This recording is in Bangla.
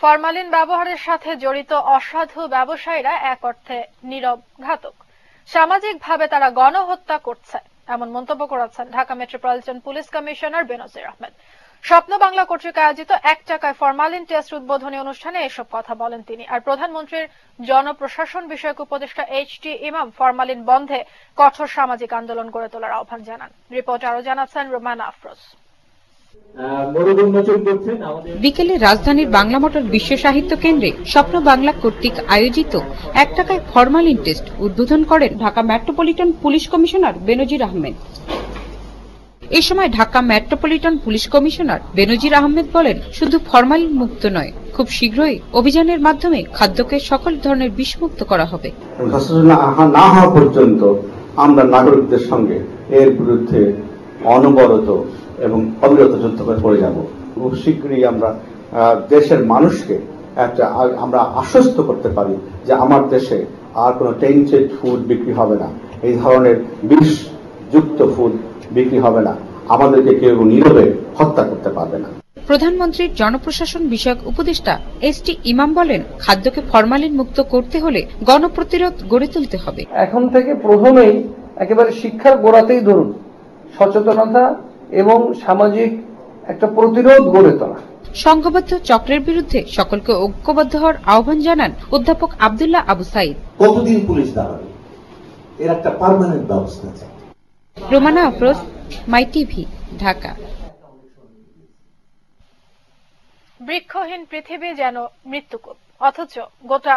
ফরমালিন ব্যবহারের সাথে জড়িত অসাধু ব্যবসায়ীরা এক অর্থে নীরব ঘাতক। সামাজিকভাবে তারা গণহত্যা করছে, এমন মন্তব্য করেছেন Dhaka metropolitan police commissioner Benazir Ahmed. Swapna Bangla কর্তৃক আয়োজিত এক টাকায় ফরমালিন টেস্ট উদ্বোধনী অনুষ্ঠানে এসব কথা বলেন তিনি। আর প্রধানমন্ত্রীর জনপ্রশাসন বিষয়ক উপদেষ্টা এইচ টি ইমাম ফরমালিন বন্ধে কঠোর সামাজিক আন্দোলন গড়ে তোলার আহ্বান জানান। রিপোর্ট আরও জানাচ্ছেন রোমানা আফরোজ। বিকেলে রাজধানীর বাংলা মোটর বিশ্ব সাহিত্য কেন্দ্রে স্বপ্ন বাংলা কর্তৃক আয়োজিত এক টাকায় ফরমালিন টেস্ট উদ্বোধন করেন Dhaka metropolitan police commissioner Benazir Ahmed. এ সময় Dhaka metropolitan police commissioner Benazir Ahmed বলেন শুধু ফরমালিন মুক্ত নয় খুব শীঘ্রই অভিযানের মাধ্যমে খাদ্যকে সকল ধরনের বিষমুক্ত করা হবে। না হওয়া পর্যন্ত আমরা নাগরিকদের সঙ্গে এর বিরুদ্ধে অনবরত এবং অবিরত যুদ্ধ করে পড়ে যাব। খুব শীঘ্রই আমরা আহ, দেশের মানুষকে একটা আমরা আশ্বস্ত করতে পারি যে আমার দেশে আর কোনো টেন্টেড ফুড বিক্রি হবে না। এই ধরনের বিষযুক্ত ফুড বিক্রি হবে না। আমাদেরকে কেউ নীরবে হত্যা করতে পারবে না। প্রধানমন্ত্রীর জনপ্রশাসন বিষয়ক উপদেষ্টা এস টি ইমাম বলেন খাদ্যকে ফরমালিন মুক্ত করতে হলে গণপ্রতিরোধ গড়ে তুলতে হবে। এখন থেকে প্রথমেই একেবারে শিক্ষার গোড়াতেই ধরুন সচেতনতা এবং সামাজিক একটা প্রতিরোধ গড়ে তোলা। সংঘবদ্ধ চক্রের বিরুদ্ধে সকলকে ঐক্যবদ্ধ হওয়ার আহ্বান জানান অধ্যাপক আবদুল্লাহ আবু সাইদ। কতদিন পুলিশ দাঁড়াবে? এর একটা পার্মানেন্ট ব্যবস্থা চাই রোমানা আফরোজ মাই টিভি ঢাকা। বৃক্ষহীন পৃথিবী যেন মৃত্যুকূপ অথচ গোটা